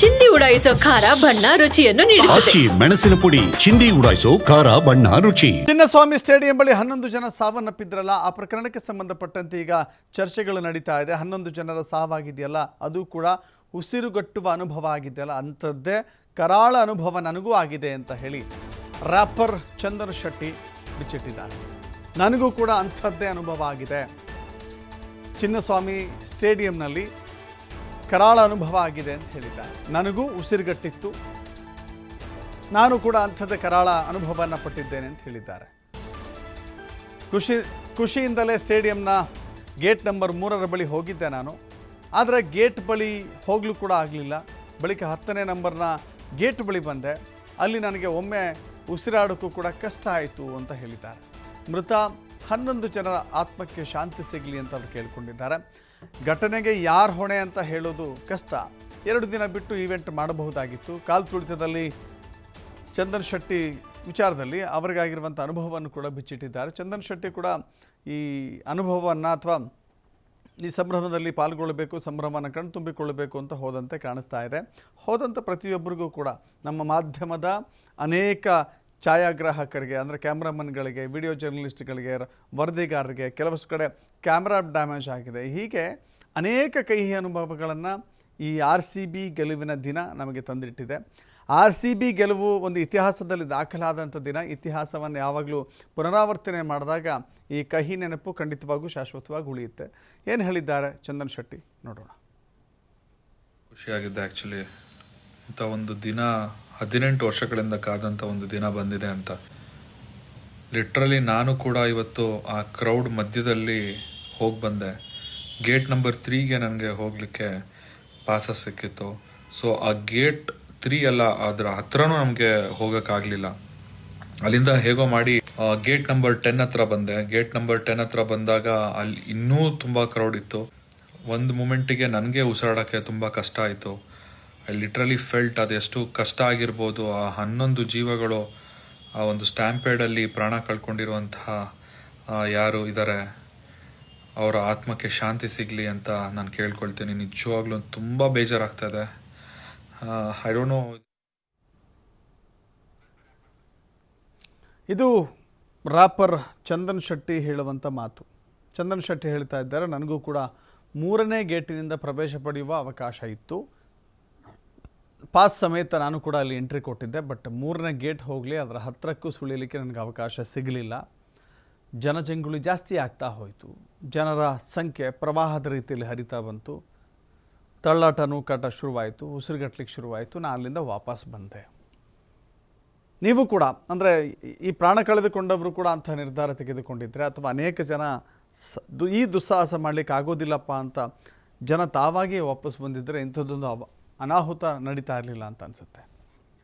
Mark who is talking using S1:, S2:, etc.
S1: ಚಿಂದಿ ಉಡಾಯಿಸೋ ಖಾರ ಬಣ್ಣ ರುಚಿಯನ್ನು ನೀಡುತ್ತದೆ.
S2: ಆಚಿ ಮೆಣಸಿನ ಪುಡಿ ಚಿಂದಿ ಉಡಾಯಿಸೋ ಖಾರ ಬಣ್ಣ ರುಚಿ.
S3: ಚಿನ್ನಸ್ವಾಮಿ ಸ್ಟೇಡಿಯಂ ಬಳಿ ಹನ್ನೊಂದು ಜನ ಸಾವನ್ನಪ್ಪಿದ್ರಲ್ಲ ಆ ಪ್ರಕರಣಕ್ಕೆ ಸಂಬಂಧಪಟ್ಟಂತೆ ಈಗ ಚರ್ಚೆಗಳು ನಡೀತಾ ಇದೆ. ಹನ್ನೊಂದು ಜನರ ಸಾವಾಗಿದೆಯಲ್ಲ ಅದು ಕೂಡ ಉಸಿರುಗಟ್ಟುವ ಅನುಭವ ಆಗಿದೆಯಲ್ಲ ಅಂಥದ್ದೇ ಕರಾಳ ಅನುಭವ ನನಗೂ ಆಗಿದೆ ಅಂತ ಹೇಳಿ ರ್ಯಾಪರ್ ಚಂದನ್ ಶೆಟ್ಟಿ ಬಿಚ್ಚಿಟ್ಟಿದ್ದಾರೆ. ನನಗೂ ಕೂಡ ಅಂಥದ್ದೇ ಅನುಭವ ಆಗಿದೆ. ಚಿನ್ನಸ್ವಾಮಿ ಸ್ಟೇಡಿಯಂನಲ್ಲಿ ಕರಾಳ ಅನುಭವ ಆಗಿದೆ ಅಂತ ಹೇಳಿದ್ದಾರೆ ನನಗೂ ಉಸಿರುಗಟ್ಟಿತ್ತು. ನಾನು ಕೂಡ ಅಂಥದ್ದು ಕರಾಳ ಅನುಭವವನ್ನು ಪಟ್ಟಿದ್ದೇನೆ ಅಂತ ಹೇಳಿದ್ದಾರೆ. ಖುಷಿ, ಖುಷಿಯಿಂದಲೇ ಸ್ಟೇಡಿಯಂನ ಗೇಟ್ ನಂಬರ್ ಮೂರರ ಬಳಿ ಹೋಗಿದ್ದೆ ನಾನು. ಆದರೆ ಗೇಟ್ ಬಳಿ ಹೋಗಲು ಕೂಡ ಆಗಲಿಲ್ಲ. ಬಳಿಕ ಹತ್ತನೇ ನಂಬರ್ನ ಗೇಟ್ ಬಳಿ ಬಂದೆ. ಅಲ್ಲಿ ನನಗೆ ಒಮ್ಮೆ ಉಸಿರಾಡೋಕ್ಕೂ ಕೂಡ ಕಷ್ಟ ಆಯಿತು ಅಂತ ಹೇಳಿದ್ದಾರೆ. ಮೃತ ಹನ್ನೊಂದು ಜನರ ಆತ್ಮಕ್ಕೆ ಶಾಂತಿ ಸಿಗಲಿ ಅಂತ ಅವರು ಕೇಳಿಕೊಂಡಿದ್ದಾರೆ. ಘಟನೆಗೆ ಯಾರು ಹೊಣೆ ಅಂತ ಹೇಳೋದು ಕಷ್ಟ. ಎರಡು ದಿನ ಬಿಟ್ಟು ಈವೆಂಟ್ ಮಾಡಬಹುದಾಗಿತ್ತು. ಕಾಲು ತುಳಿತದಲ್ಲಿ ಚಂದನ್ ಶೆಟ್ಟಿ ವಿಚಾರದಲ್ಲಿ ಅವರಿಗಾಗಿರುವಂಥ ಅನುಭವವನ್ನು ಕೂಡ ಬಿಚ್ಚಿಟ್ಟಿದ್ದಾರೆ. ಚಂದನ್ ಶೆಟ್ಟಿ ಕೂಡ ಈ ಅನುಭವವನ್ನು ಅಥವಾ ಈ ಸಂಭ್ರಮದಲ್ಲಿ ಪಾಲ್ಗೊಳ್ಳಬೇಕು, ಸಂಭ್ರಮನ ಕಣ್ತುಂಬಿಕೊಳ್ಳಬೇಕು ಅಂತ ಹೋದಂತೆ ಕಾಣಿಸ್ತಾ ಇದೆ. ಹೋದಂಥ ಪ್ರತಿಯೊಬ್ಬರಿಗೂ ಕೂಡ ನಮ್ಮ ಮಾಧ್ಯಮದ ಅನೇಕ ಛಾಯಾಗ್ರಾಹಕರಿಗೆ, ಅಂದರೆ ಕ್ಯಾಮ್ರಾಮನ್ಗಳಿಗೆ, ವಿಡಿಯೋ ಜರ್ನಲಿಸ್ಟ್ಗಳಿಗೆ ವರದಿಗಾರರಿಗೆ ಕೆಲವಷ್ಟು ಕಡೆ ಕ್ಯಾಮ್ರಾ ಡ್ಯಾಮೇಜ್ ಆಗಿದೆ. ಹೀಗೆ ಅನೇಕ ಕಹಿ ಅನುಭವಗಳನ್ನು ಈ ಆರ್ ಸಿ ಬಿ ಗೆಲುವಿನ ದಿನ ನಮಗೆ ತಂದಿಟ್ಟಿದೆ. ಆರ್ ಸಿ ಬಿ ಗೆಲುವು ಒಂದು ಇತಿಹಾಸದಲ್ಲಿ ದಾಖಲಾದಂಥ ದಿನ. ಇತಿಹಾಸವನ್ನು ಯಾವಾಗಲೂ ಪುನರಾವರ್ತನೆ ಮಾಡಿದಾಗ ಈ ಕಹಿ ನೆನಪು ಖಂಡಿತವಾಗೂ ಶಾಶ್ವತವಾಗಿ ಉಳಿಯುತ್ತೆ. ಏನು ಹೇಳಿದ್ದಾರೆ ಚಂದನ್ ಶೆಟ್ಟಿ? ನೋಡೋಣ.
S4: ಖುಷಿಯಾಗಿದೆ ಆ್ಯಕ್ಚುಲಿ ಇಂಥ ಒಂದು ದಿನ ಹದಿನೆಂಟು ವರ್ಷಗಳಿಂದ ಕಾದಂಥ ಒಂದು ದಿನ ಬಂದಿದೆ ಅಂತ. ಲಿಟ್ರಲಿ ನಾನು ಕೂಡ ಇವತ್ತು ಆ ಕ್ರೌಡ್ ಮಧ್ಯದಲ್ಲಿ ಹೋಗಿ ಬಂದೆ. ಗೇಟ್ ನಂಬರ್ ತ್ರೀಗೆ ನನಗೆ ಹೋಗಲಿಕ್ಕೆ ಪಾಸ ಸಿಕ್ಕಿತ್ತು. ಸೊ ಆ ಗೇಟ್ ತ್ರೀ ಅಲ್ಲ ಅದರ ಹತ್ರನೂ ನಮಗೆ ಹೋಗೋಕ್ಕಾಗಲಿಲ್ಲ ಅಲ್ಲಿಂದ ಹೇಗೋ ಮಾಡಿ ಗೇಟ್ ನಂಬರ್ ಟೆನ್ ಹತ್ರ ಬಂದೆ. ಗೇಟ್ ನಂಬರ್ ಟೆನ್ ಹತ್ರ ಬಂದಾಗ ಅಲ್ಲಿ ಇನ್ನೂ ತುಂಬ ಕ್ರೌಡ್ ಇತ್ತು. ಒಂದು ಮೂಮೆಂಟಿಗೆ ನನಗೆ ಉಸಿರಾಡೋಕ್ಕೆ ತುಂಬ ಕಷ್ಟ ಆಯಿತು. ಐ ಲಿಟ್ರಲಿ ಫೆಲ್ಟ್ ಅದೆಷ್ಟು ಕಷ್ಟ ಆಗಿರ್ಬೋದು, ಆ ಹನ್ನೊಂದು ಜೀವಗಳು, ಆ ಒಂದು ಸ್ಟ್ಯಾಂಪೇಡಲ್ಲಿ ಪ್ರಾಣ ಕಳ್ಕೊಂಡಿರುವಂತಹ ಯಾರು ಇದ್ದಾರೆ ಅವರ ಆತ್ಮಕ್ಕೆ ಶಾಂತಿ ಸಿಗಲಿ ಅಂತ ನಾನು ಕೇಳ್ಕೊಳ್ತೀನಿ. ನಿಜವಾಗ್ಲೂ ತುಂಬ ಬೇಜಾರಾಗ್ತಾ ಇದೆ. ಐ ಡೋಂಟ್ ನೋ
S3: ಇದು ರಾಪರ್ ಚಂದನ್ ಶೆಟ್ಟಿ ಹೇಳುವಂಥ ಮಾತು. ಚಂದನ್ ಶೆಟ್ಟಿ ಹೇಳ್ತಾ ಇದ್ದಾರೆ, ನನಗೂ ಕೂಡ ಮೂರನೇ ಗೇಟಿನಿಂದ ಪ್ರವೇಶ ಪಡೆಯುವ ಅವಕಾಶ ಇತ್ತು. ಪಾಸ್ ಸಮೇತ ನಾನು ಕೂಡ ಅಲ್ಲಿ ಎಂಟ್ರಿ ಕೊಟ್ಟಿದ್ದೆ ಬಟ್ ಮೂರನೇ ಗೇಟ್ ಹೋಗಲಿ, ಅದರ ಹತ್ತಿರಕ್ಕೂ ಸುಳಿಲಿಕ್ಕೆ ನನಗೆ ಅವಕಾಶ ಸಿಗಲಿಲ್ಲ. ಜನಜಂಗುಳಿ ಜಾಸ್ತಿ ಆಗ್ತಾ ಹೋಯಿತು. ಜನರ ಸಂಖ್ಯೆ ಪ್ರವಾಹದ ರೀತಿಯಲ್ಲಿ ಹರಿತಾ ಬಂತು. ತಳ್ಳಾಟ, ನೂಕಾಟ ಶುರುವಾಯಿತು ಉಸಿರುಗಟ್ಲಿಕ್ಕೆ ಶುರುವಾಯಿತು ನಾನು ಅಲ್ಲಿಂದ ವಾಪಸ್ ಬಂದೆ. ನೀವು ಕೂಡ, ಅಂದರೆ ಈ ಪ್ರಾಣ ಕಳೆದುಕೊಂಡವರು ಕೂಡ ಅಂಥ ನಿರ್ಧಾರ ತೆಗೆದುಕೊಂಡಿದ್ದರೆ ಅಥವಾ ಅನೇಕ ಜನ ಸ ಈ ದುಸ್ಸಾಹಸ ಮಾಡಲಿಕ್ಕೆ ಆಗೋದಿಲ್ಲಪ್ಪ ಅಂತ ಜನ ತಾವಾಗಿಯೇ ವಾಪಸ್ ಬಂದಿದ್ದರೆ ಇಂಥದ್ದೊಂದು ಅನಾಹುತ ನಡೀತಾ ಇರಲಿಲ್ಲ ಅಂತ ಅನಿಸುತ್ತೆ.